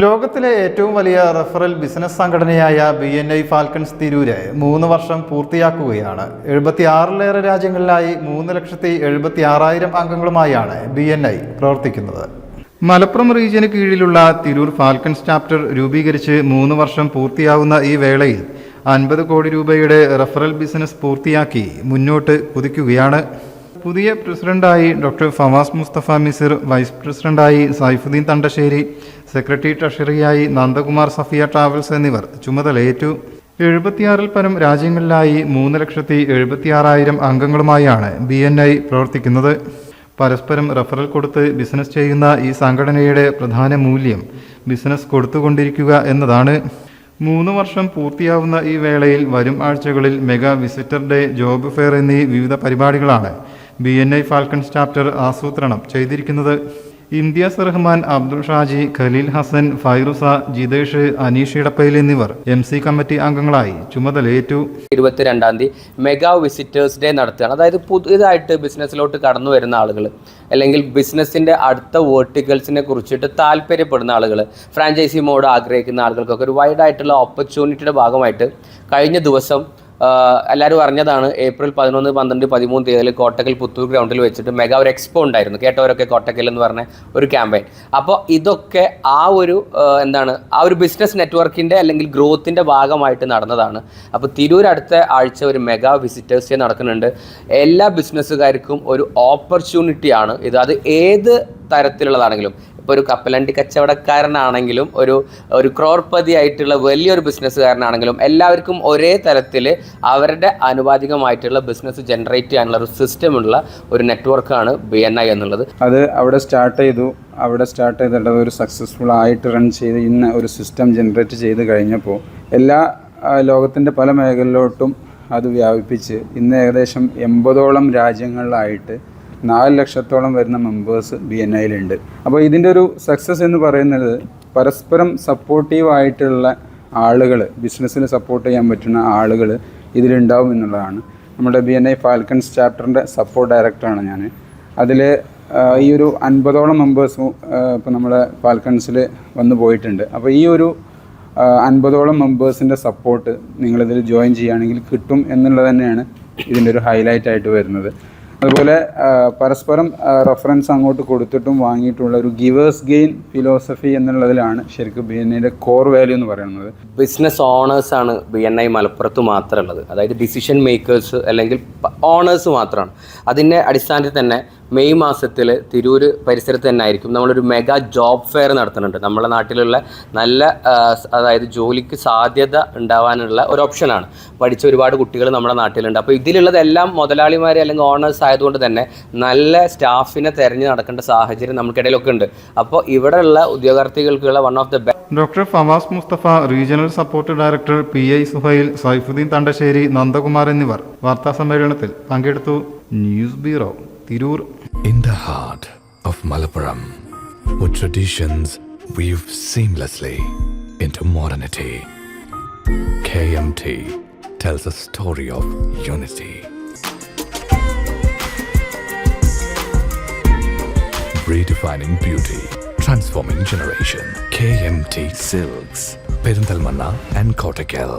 ലോകത്തിലെ ഏറ്റവും വലിയ റഫറൽ ബിസിനസ് സംഘടനയായ B N I Falcons Tirur മൂന്ന് വർഷം പൂർത്തിയാക്കുകയാണ്. എഴുപത്തി ആറിലേറെ രാജ്യങ്ങളിലായി മൂന്ന് ലക്ഷത്തി എഴുപത്തി ആറായിരം അംഗങ്ങളുമായാണ് ബി എൻ ഐ പ്രവർത്തിക്കുന്നത്. മലപ്പുറം റീജിയന് കീഴിലുള്ള തിരൂർ ഫാൽക്കൺസ് ചാപ്റ്റർ രൂപീകരിച്ച് മൂന്ന് വർഷം പൂർത്തിയാവുന്ന ഈ വേളയിൽ അൻപത് കോടി രൂപയുടെ റഫറൽ ബിസിനസ് പൂർത്തിയാക്കി മുന്നോട്ട് കുതിക്കുകയാണ്. പുതിയ പ്രസിഡന്റായി ഡോക്ടർ ഫവാസ് മുസ്തഫ മിസിർ വൈസ് പ്രസിഡന്റായി സൈഫുദ്ദീൻ തണ്ടശ്ശേരി സെക്രട്ടറി ട്രഷറിയായി നന്ദകുമാർ സഫിയ ട്രാവൽസ് എന്നിവർ ചുമതലയേറ്റു എഴുപത്തിയാറിൽ പരം രാജ്യങ്ങളിലായി മൂന്ന് ലക്ഷത്തി എഴുപത്തിയാറായിരം അംഗങ്ങളുമായാണ് ബി എൻ ഐ പ്രവർത്തിക്കുന്നത്. പരസ്പരം റഫറൽ കൊടുത്ത് ബിസിനസ് ചെയ്യുന്ന ഈ സംഘടനയുടെ പ്രധാന മൂല്യം ബിസിനസ് കൊടുത്തുകൊണ്ടിരിക്കുക എന്നതാണ്. മൂന്ന് വർഷം പൂർത്തിയാവുന്ന ഈ വേളയിൽ വരും ആഴ്ചകളിൽ mega visitor day job fair എന്നീ വിവിധ പരിപാടികളാണ് B N I Falcons chapter ആസൂത്രണം ചെയ്തിരിക്കുന്നത് ഇംതിയാസ് റഹ്മാൻ അബ്ദുൾ ഷാജി ഖലീൽ ഹസൻ ഫൈറുസ ജിതേഷ് അനീഷ് ഇടപ്പയിൽ എന്നിവർ എം സി കമ്മിറ്റി അംഗങ്ങളായി ചുമതലയേറ്റു. ഇരുപത്തിരണ്ടാം തീയതി മെഗാ വിസിറ്റേഴ്സ് ഡേ നടത്തുകയാണ്. അതായത് പുതിയതായിട്ട് ബിസിനസ്സിലോട്ട് കടന്നു വരുന്ന ആളുകൾ അല്ലെങ്കിൽ ബിസിനസ്സിന്റെ അടുത്ത വേർട്ടിക്കൽസിനെ കുറിച്ചിട്ട് താല്പര്യപ്പെടുന്ന ആളുകൾ ഫ്രാഞ്ചൈസി മോഡ് ആഗ്രഹിക്കുന്ന ആളുകൾക്കൊക്കെ ഒരു വൈഡായിട്ടുള്ള ഓപ്പർച്യൂണിറ്റിയുടെ ഭാഗമായിട്ട് കഴിഞ്ഞ ദിവസം എല്ലാവരും അറിഞ്ഞതാണ് ഏപ്രിൽ പതിനൊന്ന് പന്ത്രണ്ട് പതിമൂന്ന് തീയതിയിൽ കോട്ടക്കൽ പുത്തൂർ ഗ്രൗണ്ടിൽ വെച്ചിട്ട് മെഗാ ഒരു എക്സ്പോ ഉണ്ടായിരുന്നു. കേട്ടവരൊക്കെ കോട്ടക്കൽ എന്ന് പറഞ്ഞ ഒരു ക്യാമ്പയിൻ. അപ്പോൾ ഇതൊക്കെ ആ ഒരു എന്താണ് ആ ഒരു ബിസിനസ് നെറ്റ്വർക്കിന്റെ അല്ലെങ്കിൽ ഗ്രോത്തിന്റെ ഭാഗമായിട്ട് നടന്നതാണ്. അപ്പോൾ തിരൂർ അടുത്ത ആഴ്ച ഒരു മെഗാ വിസിറ്റേഴ്സ് ഡേ നടക്കുന്നുണ്ട്. എല്ലാ ബിസിനസ്സുകാർക്കും ഒരു ഓപ്പർച്യൂണിറ്റിയാണ് ഇത്. അത് ഏത് തരത്തിലുള്ളതാണെങ്കിലും ഇപ്പോൾ ഒരു കപ്പലണ്ടി കച്ചവടക്കാരനാണെങ്കിലും ഒരു ഒരു ക്രോർപതി ആയിട്ടുള്ള വലിയൊരു ബിസിനസ്സുകാരനാണെങ്കിലും എല്ലാവർക്കും ഒരേ തരത്തിൽ അവരുടെ ആനുപാതികമായിട്ടുള്ള ബിസിനസ് ജനറേറ്റ് ചെയ്യാനുള്ള ഒരു സിസ്റ്റമുള്ള ഒരു നെറ്റ്വർക്കാണ് ബി എൻ ഐ എന്നുള്ളത്. അത് അവിടെ സ്റ്റാർട്ട് ചെയ്തു. അവിടെ സ്റ്റാർട്ട് ചെയ്തിട്ട് ഒരു സക്സസ്ഫുൾ ആയിട്ട് റൺ ചെയ്ത് ഇന്ന് ഒരു സിസ്റ്റം ജനറേറ്റ് ചെയ്ത് കഴിഞ്ഞപ്പോൾ എല്ലാ ലോകത്തിന്റെ പല മേഖലയിലോട്ടും അത് വ്യാപിപ്പിച്ച് ഇന്ന് ഏകദേശം എൺപതോളം രാജ്യങ്ങളിലായിട്ട് നാല് ലക്ഷത്തോളം വരുന്ന മെമ്പേഴ്സ് ബി എൻ ഐയിലുണ്ട് അപ്പോൾ ഇതിന്റെ ഒരു സക്സസ് എന്ന് പറയുന്നത് പരസ്പരം സപ്പോർട്ടീവ് ആയിട്ടുള്ള ആളുകൾ ബിസിനസ്സിൽ സപ്പോർട്ട് ചെയ്യാൻ പറ്റുന്ന ആളുകൾ ഇതിലുണ്ടാവും എന്നുള്ളതാണ്. നമ്മുടെ ബി എൻ ഐ ഫാൽക്കൺസ് ചാപ്റ്ററിന്റെ സപ്പോർട്ട് ഡയറക്ടറാണ് ഞാൻ അതിൽ ഈ ഒരു അൻപതോളം മെമ്പേഴ്സും ഇപ്പോൾ നമ്മുടെ ഫാൽക്കൺസിൽ വന്നു പോയിട്ടുണ്ട്. അപ്പോൾ ഈ ഒരു അൻപതോളം മെമ്പേഴ്സിന്റെ സപ്പോർട്ട് നിങ്ങളിതിൽ ജോയിൻ ചെയ്യുകയാണെങ്കിൽ കിട്ടും എന്നുള്ളത് തന്നെയാണ് ഇതിന്റെ ഒരു ഹൈലൈറ്റ് ആയിട്ട് വരുന്നത്. അതുപോലെ പരസ്പരം റെഫറൻസ് അങ്ങോട്ട് കൊടുത്തിട്ടും വാങ്ങിയിട്ടുള്ള ഒരു ഗിവേഴ്സ് ഗെയിൻ ഫിലോസഫി എന്നുള്ളതിലാണ് ശരിക്കും ബി എൻ ഐയുടെ കോർ വാല്യൂ എന്ന് പറയുന്നത്. ബിസിനസ് ഓണേഴ്സ് ആണ് ബി എൻ ഐ മലപ്പുറത്ത് മാത്രമുള്ളത്. അതായത് ഡിസിഷൻ മേക്കേഴ്സ് അല്ലെങ്കിൽ ഓണേഴ്സ് മാത്രമാണ്. അതിന്റെ അടിസ്ഥാനത്തിൽ തന്നെ മെയ് മാസത്തിൽ തിരൂർ പരിസരത്ത് തന്നെ ആയിരിക്കും. നമ്മളൊരു മെഗാ ജോബ് ഫെയർ നടത്തുന്നുണ്ട്. നമ്മുടെ നാട്ടിലുള്ള നല്ല അതായത് ജോലിക്ക് സാധ്യത ഉണ്ടാവാനുള്ള ഒരു ഓപ്ഷനാണ്. പഠിച്ച ഒരുപാട് കുട്ടികൾ നമ്മുടെ നാട്ടിലുണ്ട്. അപ്പോൾ ഇതിലുള്ളതെല്ലാം മുതലാളിമാരെ അല്ലെങ്കിൽ ഓണേഴ്സ് ആയതുകൊണ്ട് തന്നെ നല്ല സ്റ്റാഫിനെ തെരഞ്ഞു നടക്കേണ്ട സാഹചര്യം നമുക്കിടയിലൊക്കെ ഉണ്ട് അപ്പോൾ ഇവിടെയുള്ള ഉദ്യോഗാർത്ഥികൾക്കുള്ള one of the doctor Fawaz Mustafa regional support director P I Suhail Saifuddin Thandassery Nandakumar എന്നിവർ വാർത്താ സമ്മേളനത്തിൽ പങ്കെടുത്തു. News bureau. Tirur In the heart of Malappuram, with traditions weave seamlessly into modernity, KMT tells a story of unity. Redefining beauty, transforming generation. KMT Silks, Perindalmanna and Kottakkal.